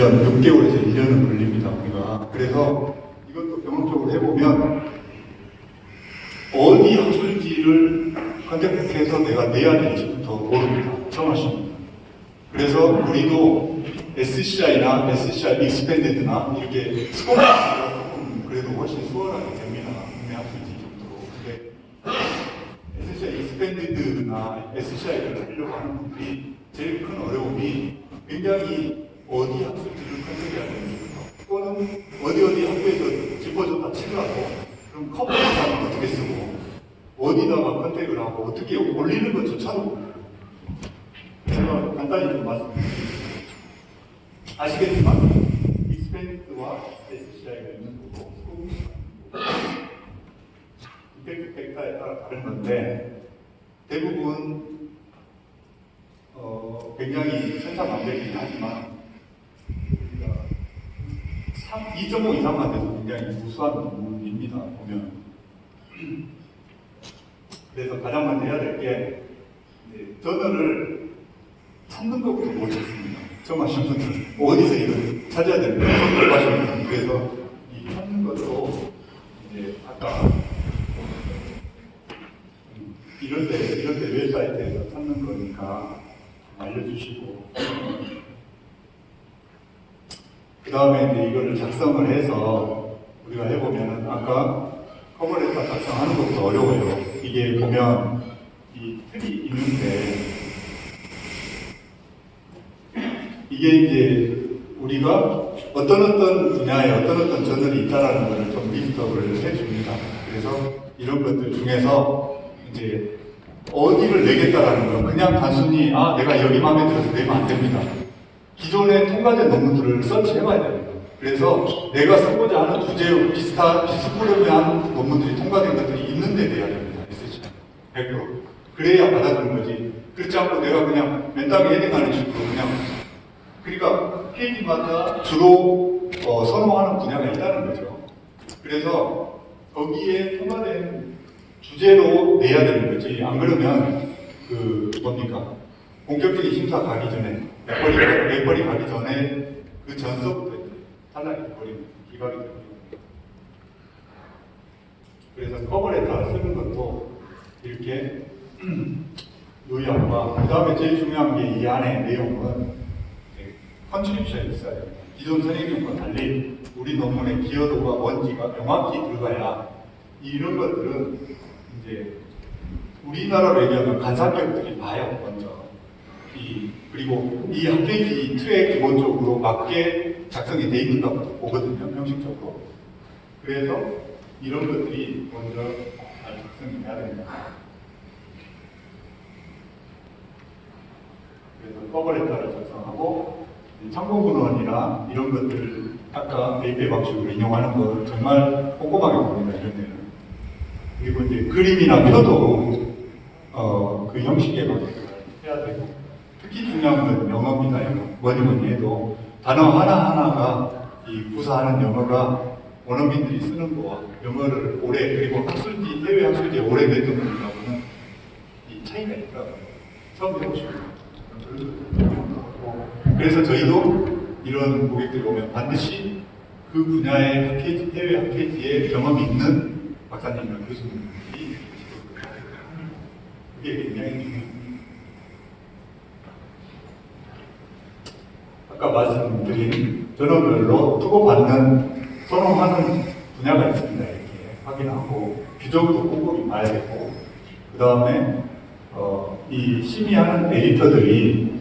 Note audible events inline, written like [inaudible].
1년, 6개월에서 1년은 걸립니다, 우리가. 그래서 이것도 경험적으로 해보면 어디 학술지를 컨택해서 내가 내야 될지부터 모릅니다. 처음 하십니다. 그래서 우리도 SCI나 SCI 익스펜디드나 이렇게 스코어가 조금 그래도 훨씬 수월하게 됩니다. 국내 학술지 정도로. 근데 SCI 익스펜디드나 SCI를 하려고 하는 분들이 제일 큰 어려움이 굉장히 어디 학술지를 컨택해야 되는지부터 또는 어디 어디 학교에서 짚어줬다 치더라도 그럼 커버를 어떻게 쓰고 어디다가 컨택을 하고 어떻게 올리는 것조차도. 제가 간단히 좀 말씀드리겠습니다. 아시겠지만 익스펜디드와 SCI가 있는 거고 이펙트 팩터에 따라 다른 건데 대부분 어, 굉장히 천차만별이긴 하지만 우리가 2.5 이상만 돼도 굉장히 우수한 논문입니다. 보면 그래서 가장 먼저 해야 될게 저널을 찾는 것부터 못 찾습니다. 처음 하신 분들 어디서 이걸 찾아야 되는지 처음 하시는 분들 그래서 이 찾는 것도 이제 아까 음, 이런 데 이런 데 웹사이트에서 찾는 거니까 알려주시고 그 다음에 이제 이거를 작성을 해서 우리가 해보면은 아까 커버레터 작성하는 것도 어려워요. 이게 보면 이 틀이 있는데 이게 이제 우리가 어떤 어떤 분야에 어떤 어떤 저널이 있다라는 것을 좀 리스트업을 해줍니다. 그래서 이런 것들 중에서 이제 어디를 내겠다라는 건 그냥 단순히 아 내가 여기 마음에 들어서 내면 안 됩니다. 기존에 통과된 논문들을 서치해봐야 됩니다. 그래서 내가 쓰고자 하는 주제의 비슷한 비스무리한 논문들이 통과된 것들이 있는데 내야 됩니다. 있으시죠? 100%. 그래야 받아주는 거지. 그렇지 않고 내가 그냥 맨땅에 헤딩하는 식으로 그냥 그러니까 페이지마다 주로 어, 선호하는 분야가 있다는 거죠. 그래서 거기에 통과된 주제로 내야 되는 거지. 안 그러면 그 뭡니까? 본격적인 심사 가기 전에 맥벌이 맥벌이 가기 전에 그 전서부터 탈락이 돼버리는 기각이 돼버리는 그래서 커버레터 쓰는 것도 이렇게 [clears throat] 요약과 그 다음에 제일 중요한 게 이 안에 내용은 컨트리뷰션이 있어야 됩니다. 기존 선생님과 달리 우리 논문의 기여도가 뭔지가 명확히 들어가야 이런 것들은 이제 우리나라로 얘기하면 간사격들이 봐요 먼저 이 그리고 이 학계지 틀에 기본적으로 맞게 작성이 돼 있는가 보거든요 형식적으로. 그래서 이런 것들이 먼저 잘 작성이 돼야 됩니다. 그래서 커버레터를 작성하고 참고문헌이나 이런 것들 아까 APA 방식으로 인용하는 거 정말 꼼꼼하게 봅니다 이런 데는. 그리고 이제 그림이나 표도 어, 그 형식에 맞게 해야 되고 특히 중요한 건 영어입니다 영어 뭐니 뭐니 해도 단어 하나하나가 이 구사하는 영어가 원어민들이 쓰는 거와 영어를 오래 그리고 학술지 해외 학술지에 오래 냈던 분들하고는 이 차이가 있더라고요. 처음 해보시면. 그래서 저희도 이런 고객들이 오면 반드시 그 분야의 학회지, 해외 학회지에 경험이 있는 박사님이나 교수님들이 그게 굉장히 중요합니다. 아까 말씀드린 전업별로 투고받는 선호하는 분야가 있습니다. 이렇게 확인하고 규정도 꼼꼼히 봐야 되고 그 다음에 어, 이 심의하는 에디터들이